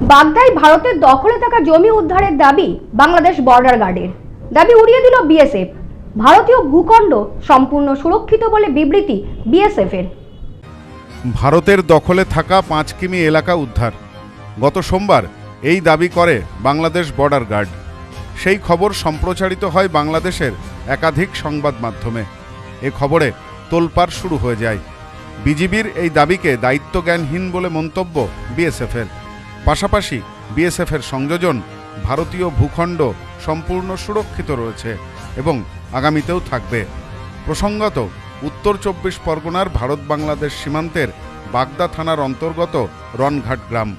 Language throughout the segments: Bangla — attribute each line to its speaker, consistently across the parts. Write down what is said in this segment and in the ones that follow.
Speaker 1: বাগদায় ভারতের দখলে থাকা জমি উদ্ধারের দাবি বাংলাদেশ বর্ডার গার্ডের দাবি উড়িয়ে দিল বিএসএফ ভারতীয় ভূখণ্ড সম্পূর্ণ সুরক্ষিত বলে বিবৃতি বিএসএফ এর
Speaker 2: ভারতের দখলে থাকা পাঁচ কিমি এলাকা উদ্ধার। গত সোমবার এই দাবি করে বাংলাদেশ বর্ডার গার্ড সেই খবর সম্প্রচারিত হয় বাংলাদেশের একাধিক সংবাদ মাধ্যমে। এ খবরে তোলপাড় শুরু হয়ে যায়। বিজিবির এই দাবিকে দায়িত্বজ্ঞানহীন বলে মন্তব্য বিএসএফের পাশাপাশি বিএসএফের সংযোজন, ভারতীয় ভূখণ্ড সম্পূর্ণ সুরক্ষিত রয়েছে এবং আগামীতেও থাকবে। প্রসঙ্গত, উত্তর চব্বিশ পরগনার ভারত বাংলাদেশ সীমান্তের বাগদা থানার অন্তর্গত রনঘাট গ্রাম।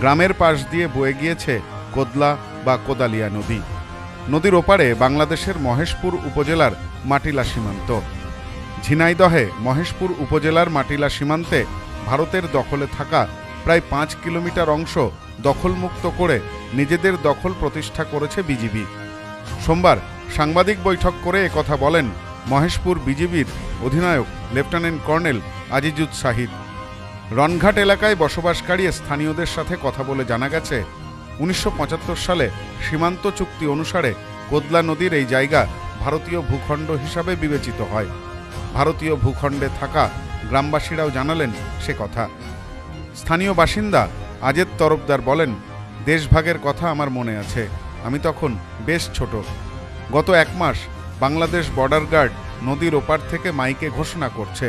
Speaker 2: গ্রামের পাশ দিয়ে বয়ে গিয়েছে কোদলা বা কোদালিয়া নদী। নদীর ওপারে বাংলাদেশের মহেশপুর উপজেলার মাটিলা সীমান্ত। ঝিনাইদহে মহেশপুর উপজেলার মাটিলা সীমান্তে ভারতের দখলে থাকা প্রায় পাঁচ কিলোমিটার অংশ দখলমুক্ত করে নিজেদের দখল প্রতিষ্ঠা করেছে বিজিবি। সোমবার সাংবাদিক বৈঠক করে একথা বলেন মহেশপুর বিজিবির অধিনায়ক, লেফটেন্যান্ট কর্নেল আজিজুদ শাহিদ রনঘাট এলাকায় বসবাসকারী স্থানীয়দের সাথে কথা বলে জানা গেছে, উনিশশো পঁচাত্তর সালে সীমান্ত চুক্তি অনুসারে কোদলা নদীর এই জায়গা ভারতীয় ভূখণ্ড হিসাবে বিবেচিত হয়। ভারতীয় ভূখণ্ডে থাকা গ্রামবাসীরাও জানালেন সে কথা। স্থানীয় বাসিন্দা আজেদ তরফদার বলেন, দেশভাগের কথা আমার মনে আছে। আমি তখন বেশ ছোট। গত এক মাস বাংলাদেশ বর্ডার গার্ড নদীর ওপার থেকে মাইকে ঘোষণা করছে।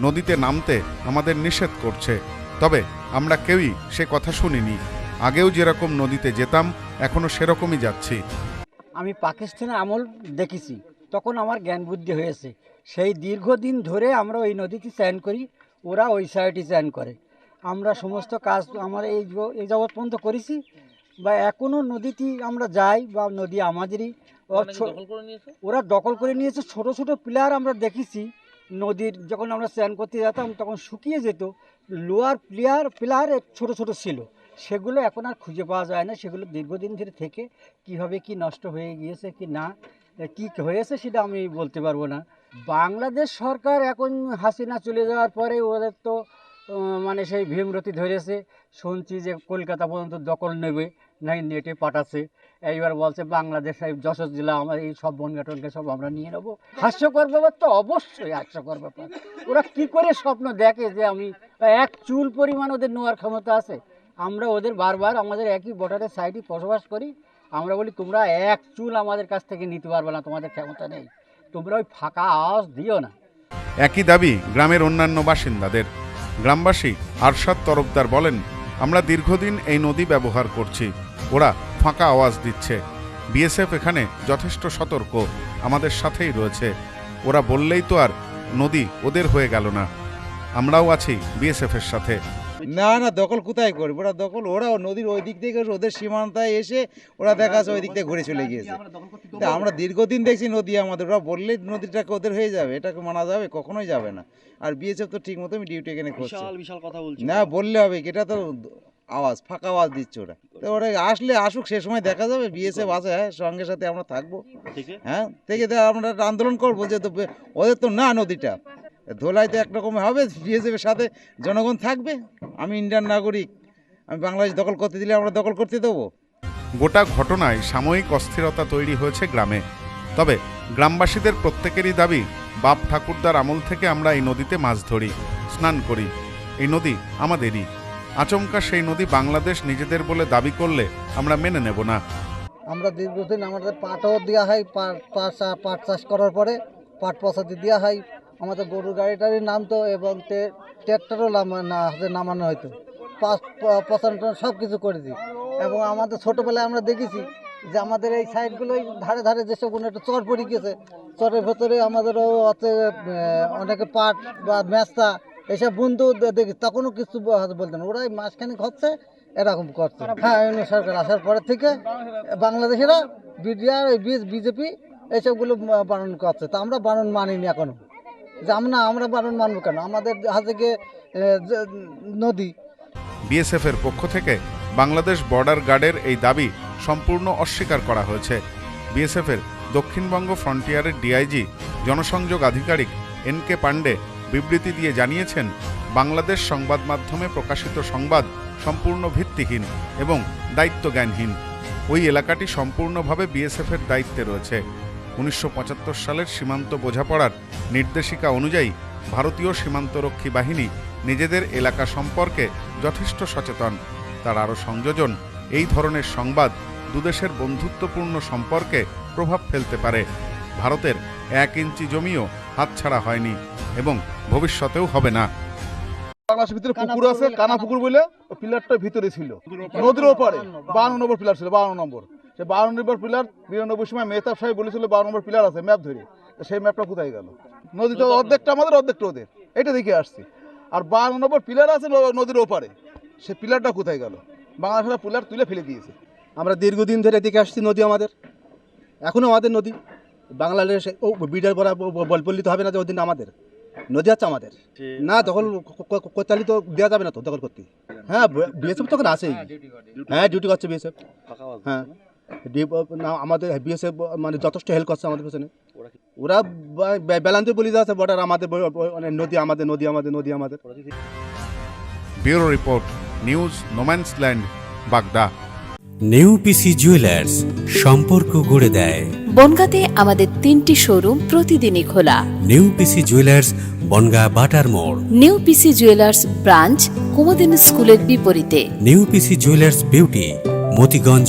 Speaker 2: নদীতে নামতে আমাদের নিষেধ করছে। তবে আমরা কেউই সে কথা শুনিনি। আগেও যেরকম নদীতে যেতাম, এখনও সেরকমই যাচ্ছি।
Speaker 3: আমি পাকিস্তানের আমল দেখেছি। তখন আমার জ্ঞান বুদ্ধি হয়েছে। সেই দীর্ঘদিন ধরে আমরা ওই নদীতে চান করি। ওরা ওই সাইডে চান করে। আমরা সমস্ত কাজ আমরা এই এই যাবৎ পর্যন্ত করেছি। বা এখনও নদীটি আমরা যাই বা নদী আমাদেরই। ওরা দখল করে নিয়েছে। ছোট ছোট প্লেয়ার আমরা দেখেছি। নদীর যখন আমরা স্নান করতে যেতাম তখন শুকিয়ে যেত। লোয়ার প্লেয়ার প্লেয়ার ছোট ছোট ছিল। সেগুলো এখন আর খুঁজে পাওয়া যায় না। সেগুলো দীর্ঘদিন ধরে থেকে কীভাবে কি নষ্ট হয়ে গিয়েছে কি না কি হয়েছে সেটা আমি বলতে পারব না। বাংলাদেশ সরকার এখন হাসিনা চলে যাওয়ার পরে ওদের তো মানে সেই ভীমরতি ধরেছে, শুনছি যে কলকাতা পর্যন্ত দখল নেবে, নাই নেটে পাঠাচ্ছে। এইবার বলছে, বাংলাদেশ যশোর জেলা, আমার এই সব বনগাটনকে সব আমরা নিয়ে নেব। হাস্যকর ব্যাপার তো, অবশ্যই হাস্যকর ব্যাপার। ওরা কি করে স্বপ্ন দেখে যে আমি, এক চুল পরিমাণ ওদের নেওয়ার ক্ষমতা আছে? আমরা ওদের বারবার আমাদের একই বর্ডারের সাইডে বসবাস করি। আমরা বলি, তোমরা এক চুল আমাদের কাছ থেকে নিতে পারবে না, তোমাদের ক্ষমতা নেই। তোমরা ওই ফাঁকা আওয়াজ দিও না।
Speaker 2: একই দাবি গ্রামের অন্যান্য বাসিন্দাদের। গ্রামবাসী আরশাদ তরফদার বলেন, আমরা দীর্ঘদিন এই নদী ব্যবহার করছি। ওরা ফাঁকা আওয়াজ দিচ্ছে। বিএসএফ এখানে যথেষ্ট সতর্ক। আমাদের সাথেই রয়েছে। ওরা বললেই তো আর নদী ওদের হয়ে গেল না। আমরাও আছি বিএসএফের সাথে।
Speaker 4: না না দখল কোথায় করবে? ওরা দখল ওরা নদীর ওই দিক থেকে ওদের সীমান্তায় এসে ওরা দেখা যাচ্ছে ওই দিক থেকে ঘুরে চলে গিয়েছে। তা আমরা দীর্ঘদিন দেখছি নদী আমাদের ওরা বললেই নদীটাকে ওদের হয়ে যাবে এটাকে মানা যাবে কখনোই যাবে না। আর বিএসএফ তো ঠিক মতো আমি ডিউটি এখানে করছে।
Speaker 5: বিশাল বিশাল কথা বলছি।
Speaker 4: না বললে হবে এটা তো আওয়াজ ফাঁকা আওয়াজ দিচ্ছে ওরা। তো ওরা আসলে আসুক সে সময় দেখা যাবে বিএসএফ আছে হ্যাঁ সঙ্গে সাথে আমরা থাকব। হ্যাঁ থেকে আমরা একটা আন্দোলন করব যে ওদের তো না নদীটা। ধোলাই তো একরকম হবে বিএসএফ এর সাথে জনগণ থাকবে। আমি ইন্ডিয়ান নাগরিক আমি বাংলাদেশ দখল করতে দিলে আমরা দখল করতে দেবো।
Speaker 2: গোটা ঘটনায় সাময়িক অস্থিরতা তৈরি হয়েছে গ্রামে। তবে গ্রামবাসীদের প্রত্যেকেরই দাবি বাপ ঠাকুরদার আমল থেকে আমরা এই নদীতে মাছ ধরি স্নান করি। এই নদী আমাদেরই। আচমকা সেই নদী বাংলাদেশ নিজেদের বলে দাবি করলে আমরা মেনে নেব না।
Speaker 6: আমরা দীর্ঘদিন আমাদের পাটও দেওয়া হয় পাট পাট চা- পাট চাষ করার পরে পাট পচাতে দেওয়া হয় আমাদের গরুর গাড়ি টাড়ি নামতো এবং ট্র্যাক্টরও নামানো পাঁচ পচানো সব কিছু করে দিই। এবং আমাদের ছোটোবেলায় আমরা দেখেছি যে আমাদের এই সাইডগুলোই ধারে ধারে যেসব কোনো একটা চর পড়ে গেছে চরের ভেতরে আমাদেরও অতে অনেকে পাট বা মেস্তা, এসব বন্ধু দেখি, তখনও কিছু ব- হয়তো বলতেন না। ওরা এই মাঝখানে হচ্ছে, এরকম করছে। হ্যাঁ ইউনিয়ন সরকার আসার পরের থেকে বাংলাদেশেরা বিডিআর বিজেপি এইসবগুলো বারণ করছে। তা আমরা বারণ মানিনি এখনও। যে আমরা আমরা বারণ মানবো কেন? আমাদের হাতে গিয়ে নদী।
Speaker 2: বিএসএফ এর পক্ষ থেকে বাংলাদেশ বর্ডার গার্ডের এই দাবি সম্পূর্ণ অস্বীকার করা হয়েছে। বিএসএফ এর দক্ষিণবঙ্গ ফ্রন্টিয়ারের ডিআইজি জনসংযোগ আধিকারিক এন কে পান্ডে বিবৃতি দিয়ে জানিয়েছেন, বাংলাদেশ সংবাদ মাধ্যমে প্রকাশিত সংবাদ সম্পূর্ণ ভিত্তিহীন এবং দায়িত্বজ্ঞানহীন। ওই এলাকাটি সম্পূর্ণভাবে বিএসএফের দায়িত্বে রয়েছে। উনিশশো পঁচাত্তর সালের সীমান্ত বোঝাপড়ার নির্দেশিকা অনুযায়ী ভারতীয় সীমান্তরক্ষী বাহিনী নিজেদের এলাকা সম্পর্কে যথেষ্ট সচেতন। তার আরও সংযোজন, এই ধরনের সংবাদ দুদেশের বন্ধুত্বপূর্ণ সম্পর্কে প্রভাব ফেলতে পারে। ভারতের এক ইঞ্চি জমিও হাতছাড়া হয়নি এবং ভবিষ্যতেও হবে না।
Speaker 5: বাংলাদেশের ভিতরে পুকুর আছে, কানা পুকুর বলে ওই পিলারটার ভিতরে ছিল। নদীর ওপারে, বান্ন নম্বর পিলার ছিল, বান্ন নম্বর। সে বান্ন নম্বর পিলার বিরানব্বই সময় মেহতাব সাহেব বলেছিল বারো নম্বর পিলার আছে ম্যাপ ধরে। তো সেই ম্যাপটা কোথায় গেল? নদীতে অর্ধেকটা আমাদের অর্ধেকটা ওদের। এটা দেখে আসছি। আর বান্ন নম্বর পিলার আছে নদীর ওপারে। সে পিলারটা কোথায় গেল? বাংলাদেশের পিলার তুলে ফেলে দিয়েছে।
Speaker 7: আমরা দীর্ঘদিন ধরে এদিকে আসছি নদী আমাদের। এখনও আমাদের নদী। বাংলাদেশ ও বিডার বলা বলপল্লিত হবে না যে ওদিন আমাদের। নদী আছে আমাদের। না দখল তো দেওয়া যাবে না তো দখল করতে। হ্যাঁ বিএসএফ তখন আসেই হ্যাঁ ডিউটি করছে। বিএসএফ হ্যাঁ। আমাদের বিএসএফ মানে যথেষ্ট হেল্প করছে আমাদের পেছনে। ওরা বেলান্তে বলি যাচ্ছে বর্ডার আমাদের মানে নদী আমাদের নদী আমাদের নদী আমাদের।
Speaker 2: Bureau report news no man's land Bagda.
Speaker 8: New PC jewellers সম্পর্ক গড়ে দেয়।
Speaker 9: বনগাঁতে আমাদের তিনটি শোরুম প্রতিদিনই খোলা।
Speaker 8: New PC jewellers Bongaon Batar মোড়।
Speaker 9: নিউ পিসি জুয়েলার্স ব্রাঞ্চ কুমদিন স্কুলের বিপরীতে।
Speaker 8: New PC jewellers beauty Motiganj